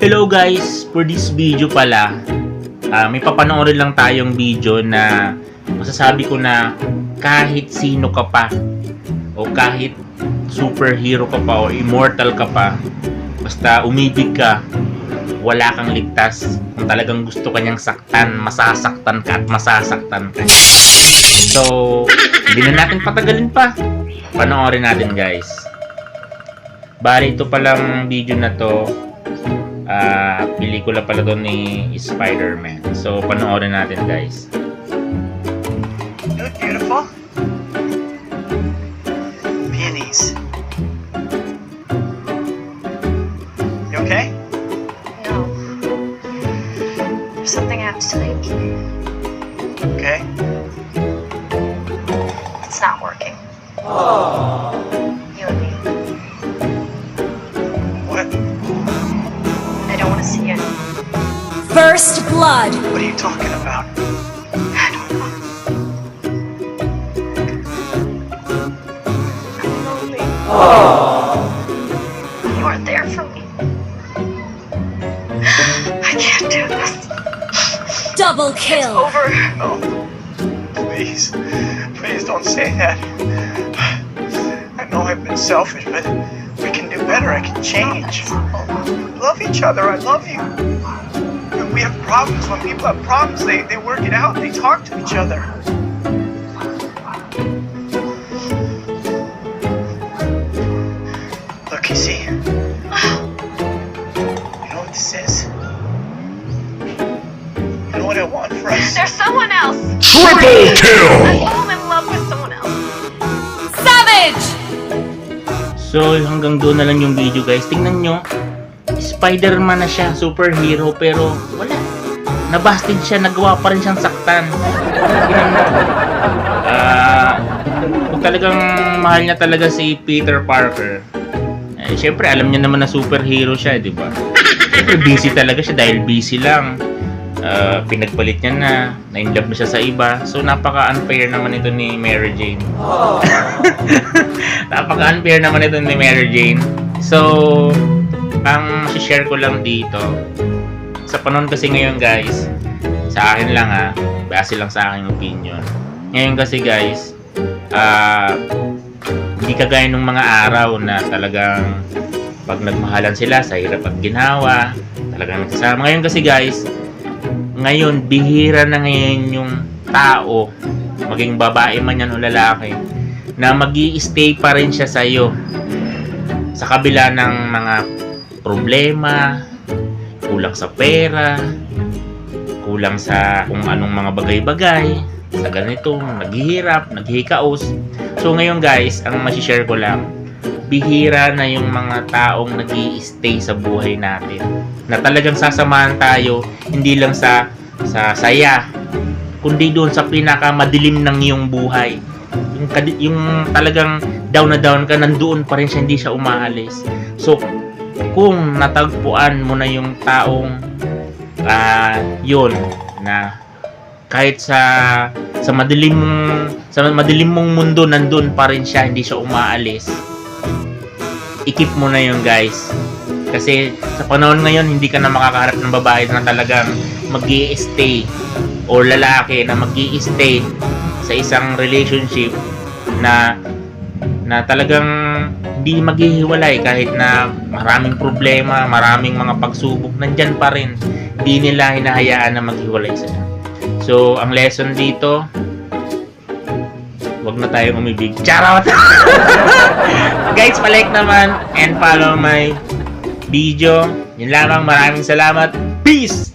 Hello guys! For this video pala, ah, may papanoorin lang tayong video na masasabi ko na kahit sino ka pa o kahit superhero ka pa o immortal ka pa basta umibig ka wala kang ligtas. Kung talagang gusto kanyang saktan masasaktan ka at masasaktan ka so hindi na natin patagalin pa. Panoorin natin guys. Bali ito palang video na to ah pelikula pala to ni Spider-Man so panoorin natin guys You look beautiful. Peonies. You okay? No. There's something I have to tell you. Okay. It's not working. You First blood. What are you talking about? I don't know. I'm. You aren't there for me. I can't do this. Double kill. Over. Oh, please, please don't say that. I know I've been selfish, but we can do better. I can change. Oh, love each other. I love you. And we have problems. When people have problems, they, they work it out. They talk to each other. Look, you see. You know what this is? You know what I want for us? There's someone else. Triple kill! I'm in love with someone else. Savage. So hanggang doon na lang yung video guys. Tingnan nyo. Spider-Man na siya, superhero, pero wala. Nabasted siya, nagawa pa rin siyang saktan. Ah, kung talagang mahal niya talaga si Peter Parker, eh, syempre alam niya naman na superhero siya, di ba? Busy talaga siya dahil busy lang. Ah, pinagpalit niya na, na-inlove na siya sa iba. So napaka-unfair naman ito ni Mary Jane. Napaka-unfair naman ito ni Mary Jane. So, ang share ko lang dito, sa panahon kasi ngayon guys, sa akin lang ha, base lang sa aking opinion. Ngayon kasi guys, ah, hindi kagaya nung mga araw na talagang pag nagmahalan sila sa hirap at ginawa, talagang nagsasama. Ngayon kasi guys, ngayon, bihira na ngayon yung tao, maging babae man yan o lalaki, na mag stay pa rin siya sa'yo sa kabila ng mga problema, kulang sa pera, kulang sa kung anong mga bagay-bagay, sa ganito, naghihirap, naghihikaos. So ngayon guys, ang masishare ko lang, bihira na yung mga taong nag stay sa buhay natin. Na talagang sasamahan tayo, hindi lang sa sa saya, kundi doon sa pinakamadilim ng iyong buhay. Yung, yung talagang down na down ka, nandoon pa rin siya, hindi siya umaalis. So, kung natagpuan mo na yung taong ah yun na kahit sa sa madilim sa madilim mong mundo nandun pa rin siya hindi siya umaalis ikip mo na yun guys. Kasi sa panahon ngayon hindi ka na makakaharap ng babae na talagang mag stay or lalaki na mag stay sa isang relationship na na talagang di maghihiwalay kahit na maraming problema, maraming mga pagsubok, nandyan pa rin. Di nila hinahayaan na maghiwalay sila. So, ang lesson dito, wag na tayong umibig. Charot! Guys, palike naman and follow my video. Yun lamang, maraming salamat. Peace!